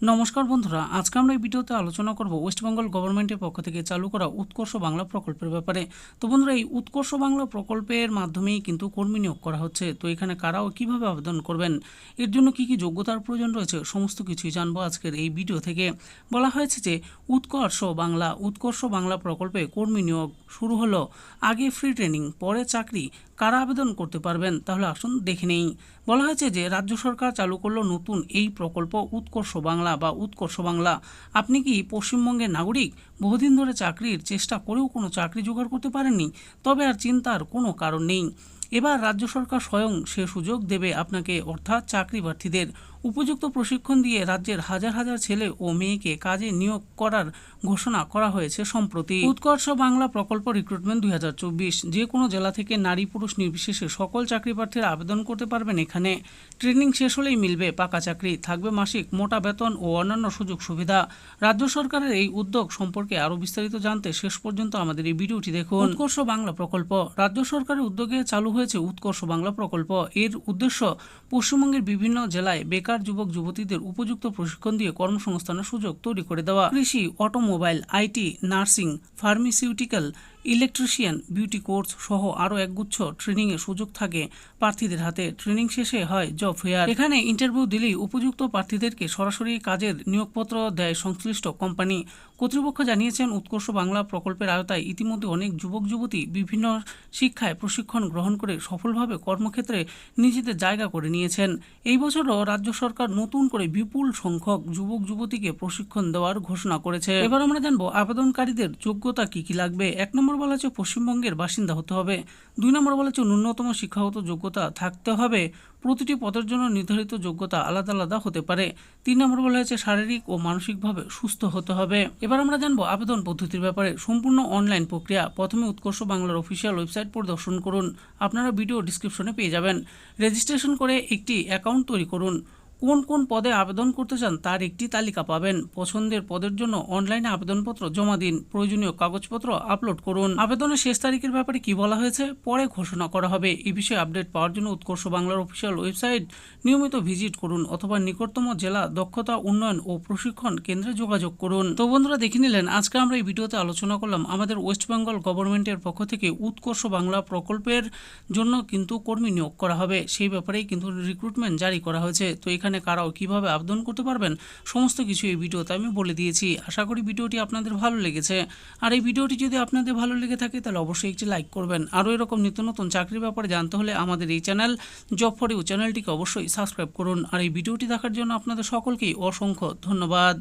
নমস্কার বন্ধুরা, আজকে আমরা এই ভিডিওতে আলোচনা করব ওয়েস্ট বেঙ্গল গভর্নমেন্টের পক্ষ থেকে চালু করা উৎকর্ষ বাংলা প্রকল্পের ব্যাপারে। তো বন্ধুরা, এই উৎকর্ষ বাংলা প্রকল্পের মাধ্যমেই কিন্তু কর্মী নিয়োগ করা হচ্ছে। তো এখানে কারাও কীভাবে আবেদন করবেন, এর জন্য কি কি যোগ্যতার প্রয়োজন রয়েছে, সমস্ত কিছুই জানব আজকের এই ভিডিও থেকে। বলা হয়েছে যে, উৎকর্ষ বাংলা উৎকর্ষ বাংলা প্রকল্পে কর্মী নিয়োগ শুরু হলো। আগে ফ্রি ট্রেনিং, পরে চাকরি, কারা আবেদন করতে পারবেন, তাহলে আসুন দেখে নেই। বলা হয়েছে যে রাজ্য সরকার চালু করল নতুন এই প্রকল্প উৎকর্ষ বাংলা বা উৎকর্ষ বাংলা। আপনি কি পশ্চিমবঙ্গের নাগরিক? বহুদিন ধরে চাকরির চেষ্টা করেও কোনো চাকরি জোগাড় করতে পারেননি। তবে আর চিন্তার কোনো কারণ নেই। এবার রাজ্য সরকার স্বয়ং সে সুযোগ দেবে আপনাকে অর্থাৎ চাকরি প্রার্থীদের উপযুক্ত প্রশিক্ষণ দিয়ে রাজ্যের হাজার হাজার ছেলে ও মেয়েকে কাজে নিয়োগ করার ঘোষণা করা হয়েছে সম্প্রতি। উৎকর্ষ বাংলা প্রকল্প রিক্রুটমেন্ট দু হাজার চব্বিশ। যে কোনো জেলা থেকে নারী পুরুষ নির্বিশেষে সকল চাকরি প্রার্থীরা আবেদন করতে পারবেন এখানে। ট্রেনিং শেষ হলেই মিলবে পাকা চাকরি, থাকবে মাসিক, মোটা বেতন ও অন্যান্য সুযোগ সুবিধা। রাজ্য সরকারের এই উদ্যোগ সম্পর্কে আরও বিস্তারিত জানতে শেষ পর্যন্ত আমাদের এই ভিডিওটি দেখুন। উৎকর্ষ বাংলা প্রকল্প। রাজ্য সরকারের উদ্যোগে চালু হয়েছে উৎকর্ষ বাংলা প্রকল্প। এর উদ্দেশ্য পশ্চিমবঙ্গের বিভিন্ন জেলায় বেকার যুবক, যুবতীদের উপযুক্ত প্রশিক্ষণ দিয়ে কর্মসংস্থানের সুযোগ তৈরি করে দেওয়া। কৃষি, automobile, IT, nursing, pharmaceutical electrician, beauty course সহ আরও একগুচ্ছ ট্রেনিংয়ের সুযোগ থাকে প্রার্থীদের হাতে। ট্রেনিং শেষে হয় জব ফেয়ার। এখানে ইন্টারভিউ দিলেই উপযুক্ত প্রার্থীদেরকে সরাসরি কাজের নিয়োগপত্র দেয় সংশ্লিষ্ট কোম্পানি। কর্তৃপক্ষ জানিয়েছেন, উৎকর্ষ বাংলা প্রকল্পের আওতায় ইতিমধ্যে অনেক যুবক যুবতী বিভিন্ন শিক্ষায় প্রশিক্ষণ গ্রহণ করে সফলভাবে কর্মক্ষেত্রে নিজেদের জায়গা করে নিয়েছেন। এই বছরও রাজ্য সরকার নতুন করে বিপুল সংখ্যক যুবক যুবতীকে প্রশিক্ষণ দেওয়ার ঘোষণা করেছে। এবার আমরা জানব, আবেদনকারীদের যোগ্যতা কি কি লাগবে? এক নম্বর বলা হচ্ছে পশ্চিমবঙ্গের বাসিন্দা হতে হবে। দুই নম্বর বলা হচ্ছে ন্যূনতম শিক্ষাগত যোগ্যতা থাকতে হবে। প্রতিটি পদের জন্য নির্ধারিত যোগ্যতা আলাদা আলাদা হতে পারে। তিন নম্বর বলা হয়েছে শারীরিক ও মানসিকভাবে সুস্থ হতে হবে। এবার আমরা জানব আবেদন পদ্ধতির ব্যাপারে। সম্পূর্ণ অনলাইন প্রক্রিয়া। প্রথমে উৎকর্ষ বাংলার অফিসিয়াল ওয়েবসাইট পরিদর্শন করুন। আপনারা ভিডিও ডিসক্রিপশনে পেয়ে যাবেন। রেজিস্ট্রেশন করে একটি অ্যাকাউন্ট তৈরি করুন। কোন কোন পদে আবেদন করতে চান তার একটি তালিকা পাবেন। পছন্দের পদের জন্য অনলাইনে আবেদনপত্র জমা দিন। প্রয়োজনীয় কাগজপত্র আপলোড করুন। আবেদনের শেষ তারিখের ব্যাপারে কি বলা হয়েছে পরে ঘোষণা করা হবে। এই বিষয়ে আপডেট পাওয়ার জন্য উৎকর্ষ বাংলার অফিসিয়াল ওয়েবসাইট নিয়মিত ভিজিট করুন অথবা নিকটতম জেলা দক্ষতা উন্নয়ন ও প্রশিক্ষণ কেন্দ্রে যোগাযোগ করুন। তো বন্ধুরা, দেখে নিলেন, আজকে আমরা এই ভিডিওতে আলোচনা করলাম আমাদের ওয়েস্ট বেঙ্গল গভর্নমেন্টের পক্ষ থেকে উৎকর্ষ বাংলা প্রকল্পের জন্য কিন্তু কর্মী নিয়োগ করা হবে। সেই ব্যাপারেই কিন্তু রিক্রুটমেন্ট জারি করা হয়েছে। তো এখানে কারাও কীভাবে আবেদন করতে পারবেন, সমস্ত কিছু এই ভিডিওতে আমি বলে দিয়েছি। আশা করি ভিডিওটি আপনাদের ভালো লেগেছে। আর এই ভিডিওটি যদি আপনাদের ভালো লেগে থাকে, তাহলে অবশ্যই একটি লাইক করবেন। আরও এরকম নিত্য নতুন চাকরির ব্যাপারে জানতে হলে আমাদের এই চ্যানেল জব ফর ইউ চ্যানেলটিকে অবশ্যই সাবস্ক্রাইব করুন। আর এই ভিডিওটি দেখার জন্য আপনাদের সকলকেই অসংখ্য ধন্যবাদ।